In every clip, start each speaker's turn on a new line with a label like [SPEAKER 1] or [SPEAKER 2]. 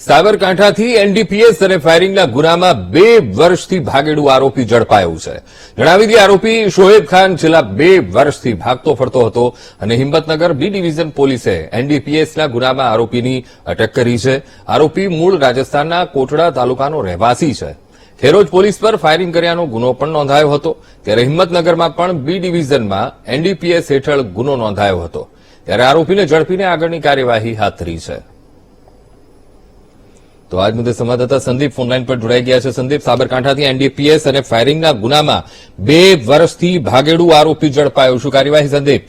[SPEAKER 1] સાબરકાંઠાથી NDPS અને ફાયરિંગના ગુનામાં બે વર્ષથી ભાગેડું આરોપી ઝડપાયું છે. જણાવી દઈએ, આરોપી શોએબ ખાન છેલ્લા બે વર્ષથી ભાગતો ફરતો હતો અને હિંમતનગર બી ડિવિઝન પોલીસે એનડીપીએસના ગુનામાં આરોપીની અટક કરી છે. આરોપી મૂળ રાજસ્થાનના કોટડા તાલુકાનો રહેવાસી છે. ખેરોજ પોલીસ પર ફાયરિંગ કર્યાનો ગુનો પણ નોંધાયો હતો. ત્યારે હિંમતનગરમાં પણ બી ડિવિઝનમાં એનડીપીએસ હેઠળ ગુનો નોંધાયો હતો. ત્યારે આરોપીને ઝડપીને આગળની કાર્યવાહી હાથ ધરી છે. તો આજ મુદ્દે સંવાદદાતા સંદીપ ફોનલાઈન પર જોડાઈ ગયા છે. સંદીપ, સાબરકાંઠાથી એનડીપીએસ અને ફાયરિંગના ગુનામાં બે વર્ષથી ભાગેડુ આરોપી ઝડપાયો શું કાર્યવાહી, સંદીપ?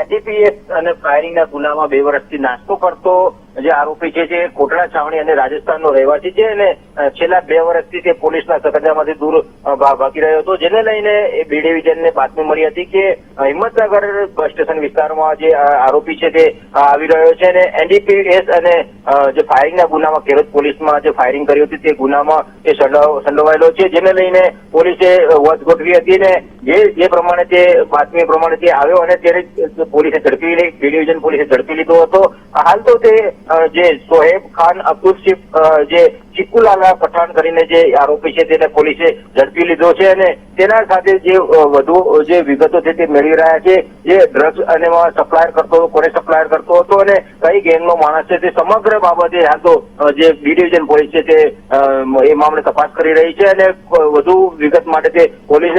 [SPEAKER 2] એનડીપીએસ અને ફાયરિંગના ગુનામાં બે વર્ષથી નાસ્તો કરતો જે આરોપી છે જે કોટડા છાવણી અને રાજસ્થાનનો રહેવાસી છે અને છેલ્લા બે વર્ષથી તે પોલીસના સકંજામાંથી દૂર ભાગી રહ્યો હતો. જેને લઈને એ બી ડિવિઝનને બાતમી મળી હતી કે હિંમતનગર બસ સ્ટેશન વિસ્તારમાં જે આરોપી છે તે આવી રહ્યો છે અને એનડીપીએસ અને જે ફાયરિંગના ગુનામાં ખેરોજ પોલીસમાં જે ફાયરિંગ કર્યું હતું તે ગુનામાં એ સંડોવાયેલો છે. જેને લઈને પોલીસે વધ ગોઠવી હતી અને જે જે પ્રમાણે તે બાતમી પ્રમાણે તે આવ્યો અને ત્યારે પોલીસે ઝડપી બી ડિવિઝન પોલીસે ઝડપી લીધો હતો. હાલ તો તે જે સોહેબ ખાન અબ્દુલ શીફ અ, જે ચિકુલાલા પઠાણ કરીને જે આરોપી છે તેને પોલીસે ઝડપી લીધો છે અને તેના સાથે જે વધુ જે વિગતો છે તે મેળવી રહ્યા છે. જે ડ્રગ્સ અને સપ્લાયર કરતો હતો કોને સપ્લાયર કરતો હતો અને કઈ ગેંગનો માણસ છે તે સમગ્ર બાબતે હાલ તો જે બી ડિવિઝન પોલીસ છે તે એ મામલે તપાસ કરી રહી છે અને વધુ વિગત માટે તે પોલીસ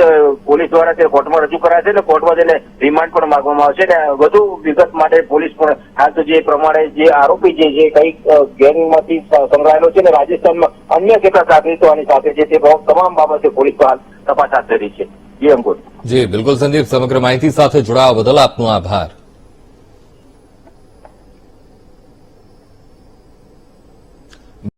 [SPEAKER 2] પોલીસ દ્વારા તે કોર્ટમાં રજૂ કરાશે અને કોર્ટમાં તેને રિમાન્ડ પણ માંગવામાં આવશે અને વધુ વિગત માટે પોલીસ પણ હાલ તો જે પ્રમાણે જે આરોપી છે જે કઈ ગેંગમાંથી સંકળાયેલો છે અને રાજસ્થાનમાં અન્ય કેટલાક આની સાથે છે તે તમામ બાબતે પોલીસ હાલ તપાસ હાથ ધરી છે. જી અંકુર.
[SPEAKER 1] જી, બિલકુલ સંદીપ, સમગ્ર માહિતી સાથે જોડાવા બદલ આપનો આભાર.